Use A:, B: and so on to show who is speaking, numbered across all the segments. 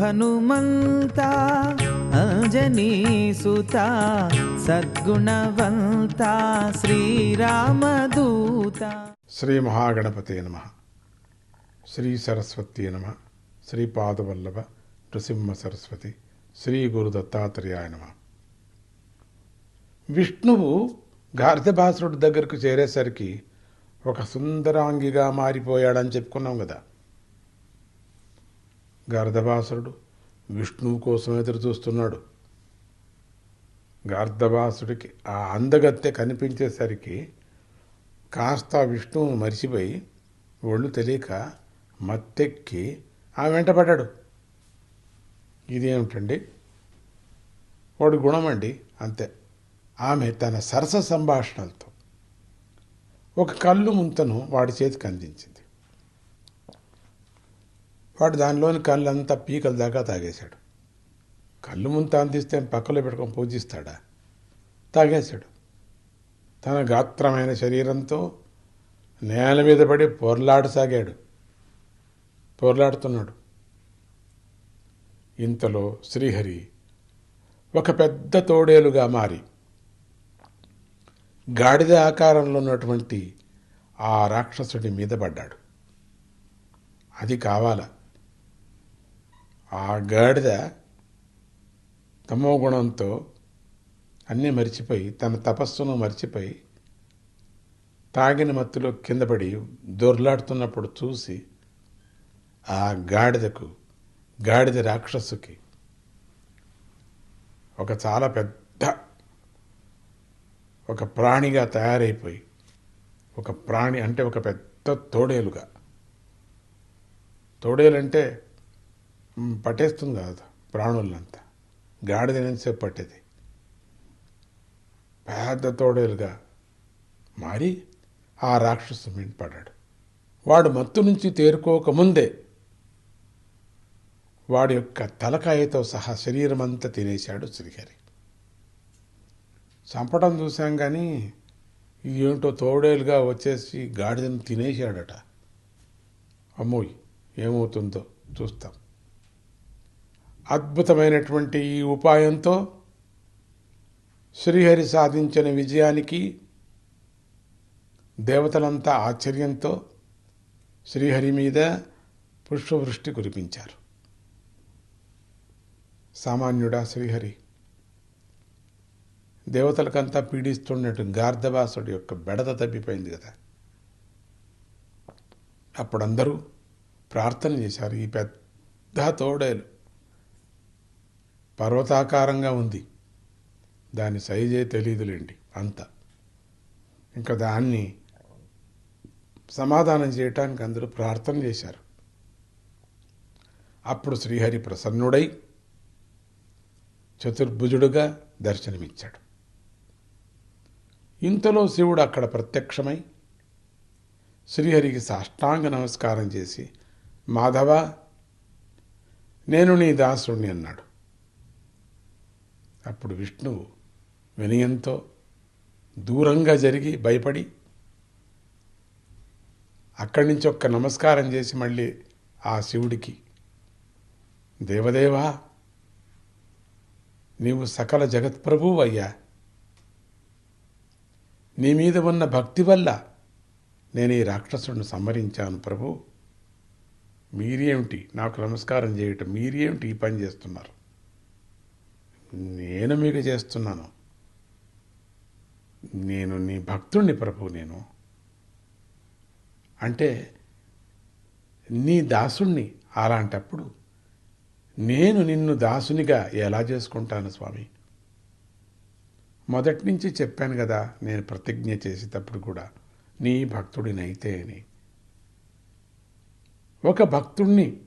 A: హనుమంత అంజనీసుత సద్గుణవంత శ్రీరామదూత.
B: శ్రీ మహాగణపతే నమ. శ్రీ సరస్వతి నమ. శ్రీ పాదవల్లభ నృసింహ సరస్వతి. శ్రీ గురు దత్తాత్రేయాయ నమ. విష్ణువు గార్ధభాసురుడి దగ్గరకు చేరేసరికి ఒక సుందరాంగిగా మారిపోయాడని చెప్పుకున్నాం కదా. గార్ధభాసురుడు విష్ణువు కోసం ఎదురు చూస్తున్నాడు గార్ధభాసుడికి ఆ అందగత్తె కనిపించేసరికి కాస్త విష్ణువును మరిచిపోయి ఒళ్ళు తెలియక మత్తెక్కి ఆ వెంటపడ్డాడు ఇదేమిటండి? వాడు గుణమండి అంతే. ఆమె తన సరస సంభాషణలతో. ఒక కళ్ళు ముంతను వాడి చేతికి అందించింది. వాడు దానిలోని కళ్ళంతా పీకల దాకా తాగేశాడు. కళ్ళు ముంత అందిస్తే పక్కలో పెట్టుకొని పూజిస్తాడా? తాగేశాడు. తన గాత్రమైన శరీరంతో నేల మీద పడి పొర్లాడసాగాడు పొర్లాడుతున్నాడు. ఇంతలో శ్రీహరి ఒక పెద్ద తోడేలుగా మారి గాడిద ఆకారంలో ఉన్నటువంటి ఆ రాక్షసుడి మీద పడ్డాడు. అది కావాల? ఆ గాడిద తమో గుణంతో అన్నీ మర్చిపోయి తన తపస్సును మర్చిపోయి తాగిన మత్తులో కిందపడి దొర్లాడుతున్నప్పుడు చూసి ఆ గాడిదకు గాడిద రాక్షసుకి ఒక చాలా పెద్ద ఒక ప్రాణిగా తయారైపోయి ఒక ప్రాణి అంటే ఒక పెద్ద తోడేలుగా. తోడేలంటే పట్టేస్తుంది కాదు. ప్రాణులంతా గాడిద ఎంతసేపు పట్టేది. పెద్ద తోడేలుగా మారి ఆ రాక్షసు మీద పడ్డాడు. వాడు మత్తు నుంచి తేరుకోకముందే వాడి యొక్క తలకాయతో సహా శరీరం అంతా తినేశాడు శ్రీహరి. చంపడం చూశాం కానీ ఏంటో తోడేలుగా వచ్చేసి గాడిదను తినేశాడట. అమ్మోయ్ ఏమవుతుందో చూస్తాం. అద్భుతమైనటువంటి ఈ ఉపాయంతో శ్రీహరి సాధించిన విజయానికి దేవతలంతా ఆశ్చర్యంతో శ్రీహరి మీద పుష్పవృష్టి కురిపించారు. సామాన్యుడా శ్రీహరి దేవతలకంతా పీడిస్తున్నట్టు గార్ధవాసుడి యొక్క బెడద తప్పిపోయింది కదా. అప్పుడందరూ ప్రార్థన చేశారు ఈ పెద్ద తోడేలు. పర్వతాకారంగా ఉంది. దాని సైజే తెలియదులేండి అంత. ఇంకా దాన్ని సమాధానం చేయటానికి అందరూ ప్రార్థన చేశారు. అప్పుడు శ్రీహరి ప్రసన్నుడై చతుర్భుజుడుగా దర్శనమిచ్చాడు. ఇంతలో శివుడు అక్కడ ప్రత్యక్షమై శ్రీహరికి సాష్టాంగ నమస్కారం చేసి మాధవ నేను నీ దాసుడిని అన్నాడు. అప్పుడు విష్ణువు వినయంతో దూరంగా జరిగి భయపడి అక్కడి నుంచి ఒక్క నమస్కారం చేసి మళ్ళీ ఆ శివుడికి దేవదేవా నీవు సకల జగత్ప్రభువు అయ్యా నీ మీద ఉన్న భక్తి వల్ల నేను ఈ రాక్షసుడిని సంహరించాను ప్రభు. మీరేమిటి? నాకు నమస్కారం చేయటం. మీరేమిటి ఈ పని చేస్తున్నారు? నేను మీకు చేస్తున్నాను. నేను నీ భక్తుణ్ణి ప్రభు నేను. అంటే నీ దాసుణ్ణి అలాంటప్పుడు నేను నిన్ను దాసునిగా ఎలా చేసుకుంటాను స్వామి? మొదటి నుంచి చెప్పాను కదా నేను ప్రతిజ్ఞ చేసేటప్పుడు కూడా నీ భక్తుడినైతే అని. ఒక భక్తుణ్ణి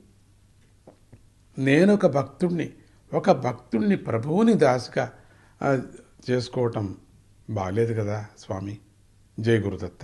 B: నేనొక భక్తుణ్ణి ఒక భక్తుణ్ణి ప్రభువుని దాసిగా చేసుకోవటం బాగలేదు కదా స్వామి? జయ గురుదత్త.